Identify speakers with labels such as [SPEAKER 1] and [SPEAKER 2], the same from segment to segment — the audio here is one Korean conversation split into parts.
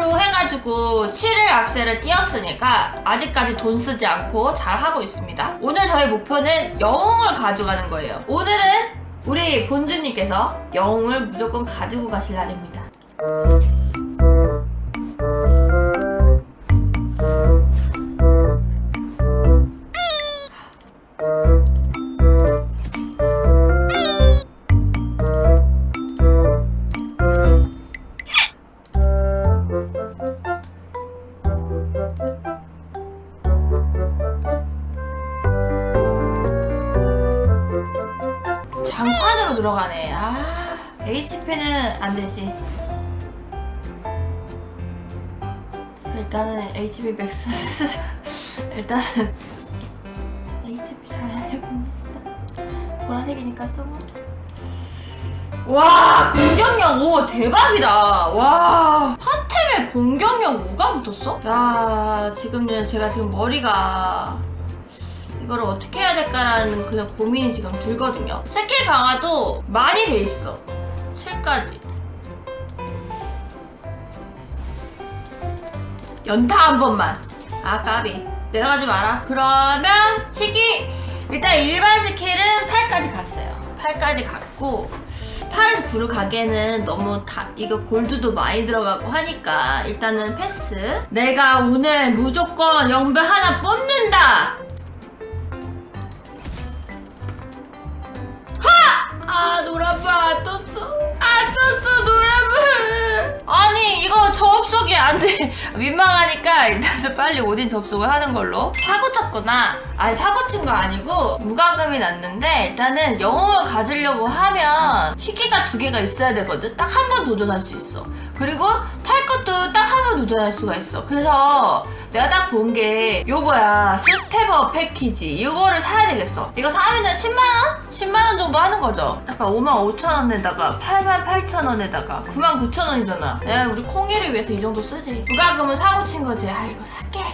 [SPEAKER 1] F로 해가지고 7일 악셀을 띄었으니까 아직까지 돈 쓰지 않고 잘 하고 있습니다. 오늘 저희 목표는 영웅을 가져가는 거예요. 오늘은 우리 본주님께서 영웅을 무조건 가지고 가실 날입니다. HP는 안 되지. 일단은 HP 맥스 쓰자. 일단은 HP 사야 해봅니다. 보라색이니까 쓰고. 와, 공격력 5 대박이다. 와, 파템에 공격력 5가 붙었어? 야, 지금 제가 지금 머리가 이걸 어떻게 해야 될까라는 그냥 고민이 지금 들거든요. 스킬 강화도 많이 돼 있어. 7까지. 연타 한 번만. 아 까비. 내려가지 마라. 그러면 희귀 일단 일반 스킬은 8까지 갔어요. 8까지 갔고 8에서 9를 가기에는 너무 다 이거 골드도 많이 들어가고 하니까 일단은 패스. 내가 오늘 무조건 영배 하나 뽑는다. 아니 이거 접속이 안 돼. 민망하니까 일단은 빨리 오딘 접속을 하는 걸로. 사고 쳤구나 아니 사고 친 거 아니고 무과금이 났는데 일단은 영웅을 가지려고 하면 희귀가 두 개가 있어야 되거든. 딱 한 번 도전할 수 있어. 그리고 탈 것도 딱 한 번 도전할 수가 있어. 그래서 내가 딱 본 게 요거야. 스텝업 패키지. 이거를 사야 되겠어. 이거 사면은 10만원? 10만원 정도 하는 거죠. 약간 5만 5천원에다가 8만 8천원에다가 9만 9천원이잖아. 내가 우리 콩이를 위해서 이 정도 쓰지 부가금을 사고 친 거지 아 이거 살게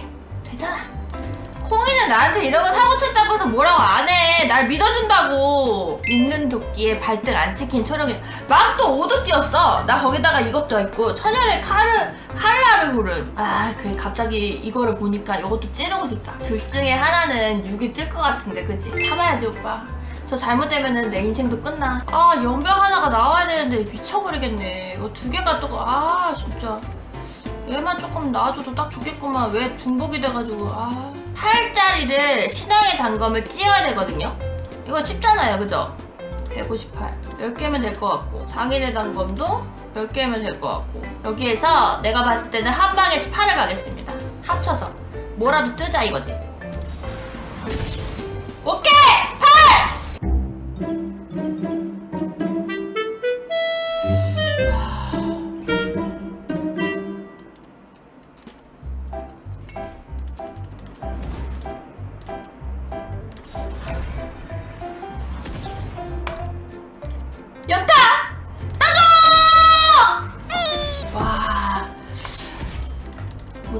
[SPEAKER 1] 되잖아 콩이는 나한테 이런 거 사고 쳤다고 해서 뭐라고 안 해. 날 믿어준다고. 믿는 도끼에 발등 안 찍힌 초록이. 막또 오도 뛰었어. 나 거기다가 이것도 했고. 천연의 카르, 칼라르후른. 아, 그 갑자기 이거를 보니까 이것도 찌르고 싶다. 둘 중에 하나는 6이 뜰 것 같은데, 그지? 참아야지, 오빠. 저 잘못되면은 내 인생도 끝나. 아, 연병 하나가 나와야 되는데 미쳐버리겠네. 이거 두 개가 또, 아, 진짜. 얘만 조금 나와줘도 딱 좋겠구만. 왜 중복이 돼가지고, 아. 8짜리를 신앙의 단검을 띄어야 되거든요. 이거 쉽잖아요, 그죠? 158. 10개면 될 것 같고. 장인의 단검도 10개면 될 것 같고. 여기에서 내가 봤을 때는 한 방에 8을 가겠습니다. 합쳐서. 뭐라도 뜨자 이거지.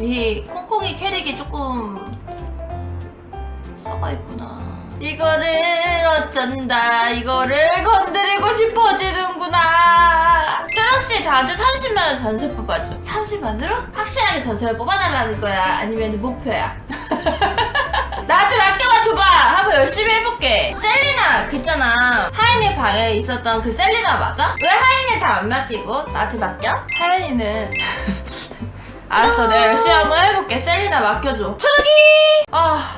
[SPEAKER 1] 우리 콩콩이 캐릭이 조금 썩어 있구나. 이거를 어쩐다. 이거를 건드리고 싶어지는구나. 초록씨 다주 30만원 전세 뽑아줘. 30만으로? 확실하게 전세를 뽑아달라는 거야? 아니면 목표야? 나한테 맡겨봐 줘봐 한번 열심히 해볼게 셀리나 그 있잖아 하인의 방에 있었던 그 셀리나 맞아? 왜 하인이 다 안 맡기고 나한테 맡겨? 하인이는 알았어 내가 열심히 한번 해볼게 셀리나 맡겨줘 초록이 아,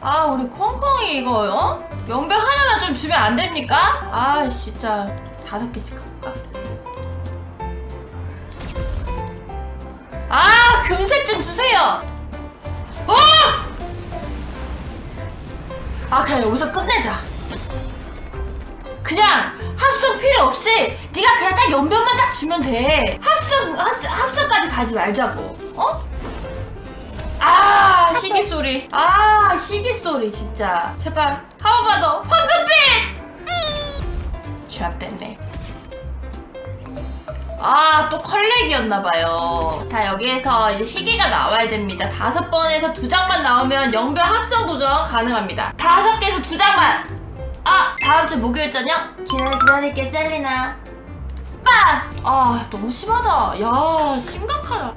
[SPEAKER 1] 아 우리 콩콩이 이거 어? 연병 하나만 좀 주면 안 됩니까? 아 진짜 다섯 개씩 가볼까? 아좀 주세요 어! 아 그냥 여기서 끝내자 그냥 합성 필요 없이 네가 그냥 딱 연변만 딱 주면 돼 합성 합, 합성까지 가지 말자고 어? 아 희귀 소리 아 희귀 소리 진짜 제발 한 번만 더 황금빛 쥐약됐네 아, 또 컬렉이었나봐요. 자, 여기에서 이제 희귀가 나와야 됩니다. 다섯 번에서 두 장만 나오면 영별 합성 도전 가능합니다. 다섯 개에서 두 장만! 아, 다음 주 목요일 저녁? 기다려, 기다릴게, 셀리나. 오빠! 아 너무 심하다. 야 심각하다.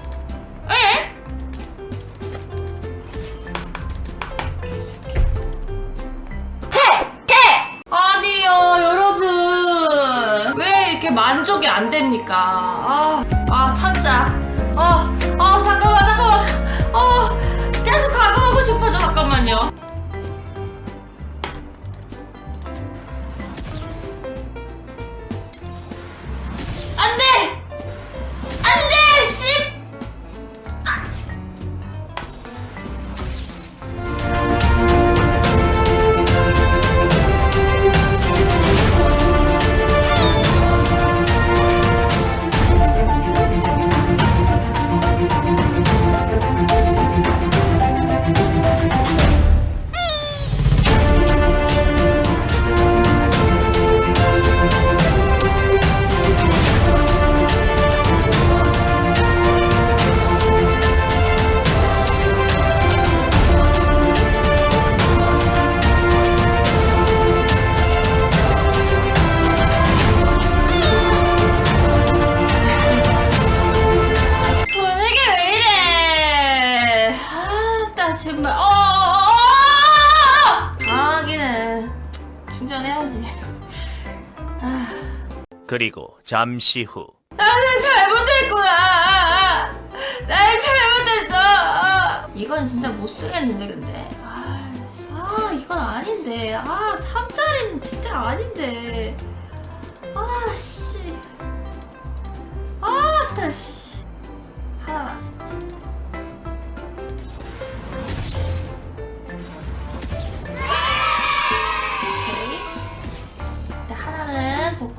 [SPEAKER 1] 에? 태! 태! 아니요 여러분 왜 이렇게 만족이 안 됩니까? 아, 아 참자. 아, 아 잠깐만 잠깐만. 어 계속 가고하고 싶어져 잠깐만요.
[SPEAKER 2] 그리고 잠시 후
[SPEAKER 1] 나는 잘못했구나. 나는 잘못했어. 이건 진짜 못 쓰겠는데 근데. 아, 아 이건 아닌데. 아 3짜리는 진짜 아닌데. 아 씨. 아, 따 씨. 하나만.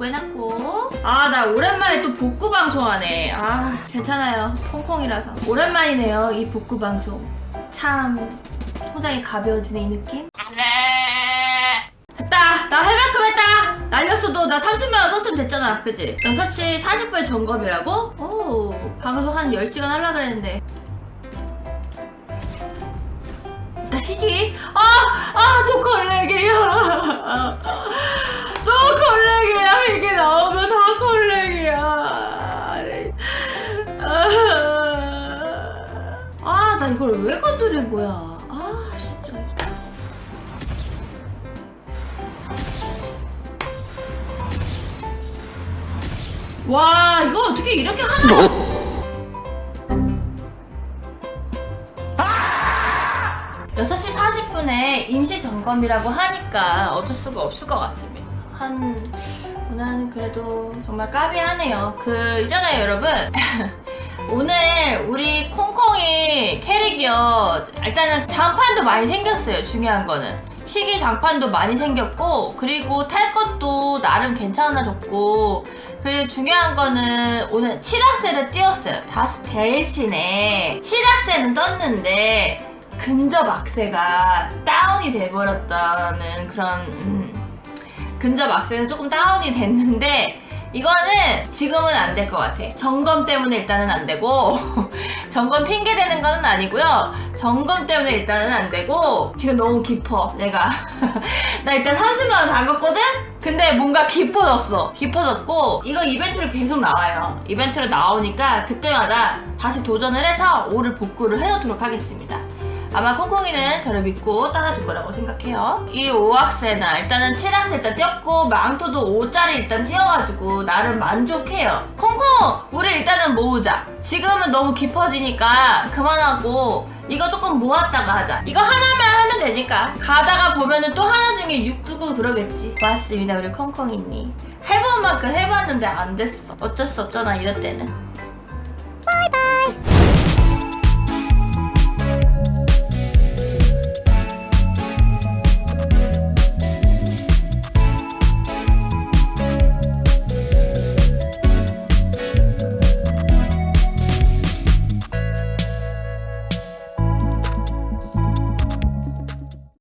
[SPEAKER 1] 복구해놨고. 아 나 오랜만에 또 복구 방송하네. 아 괜찮아요. 콩콩이라서. 오랜만이네요 이 복구 방송. 참 통장이 가벼워지는 이 느낌? 됐다. 나 할 만큼 했다. 날렸어도 나 30만원 썼으면 됐잖아. 그치 6시 40분에 점검이라고? 오 방송 한 10시간 하려 그랬는데 나 희귀 아아또 걸레기야 또 걸레기야 이게 나오면 다 걸레기야. 아나 이걸 왜 건드린 거야? 아와 이거 어떻게 이렇게 하나 6시 40분에 임시 점검이라고 하니까 어쩔 수가 없을 것 같습니다. 한, 오늘은 그래도 정말 까비하네요. 그, 있잖아요, 여러분. 오늘 우리 콩콩이 캐릭이요. 일단은 장판도 많이 생겼어요, 중요한 거는. 희귀 장판도 많이 생겼고, 그리고 탈 것도 나름 괜찮아졌고, 그리고 중요한 거는 오늘 칠학세를 띄웠어요. 다시 대신에 칠학세는 떴는데, 근접 악세가 다운이 돼버렸다는 그런 음, 근접 악세는 조금 다운이 됐는데 이거는 지금은 안 될 것 같아. 점검 때문에 일단은 안 되고 점검 핑계 대는 거는 아니고요. 점검 때문에 일단은 안 되고 지금 너무 깊어 내가 나 일단 30만 원 담갔거든. 근데 뭔가 깊어졌어. 깊어졌고 이거 이벤트로 계속 나와요. 이벤트로 나오니까 그때마다 다시 도전을 해서 5를 복구를 해놓도록 하겠습니다. 아마 콩콩이는 저를 믿고 따라줄 거라고 생각해요. 이 5학세나 일단은 7학세 일단 띄었고 망토도 5짜리 일단 띄어가지고 나름 만족해요. 콩콩 우리 일단은 모으자. 지금은 너무 깊어지니까 그만하고 이거 조금 모았다가 하자. 이거 하나만 하면 되니까. 가다가 보면은 또 하나 중에 6 두고 그러겠지. 맞습니다 우리 콩콩이님. 해본 만큼 해봤는데 안 됐어. 어쩔 수 없잖아 이럴 때는.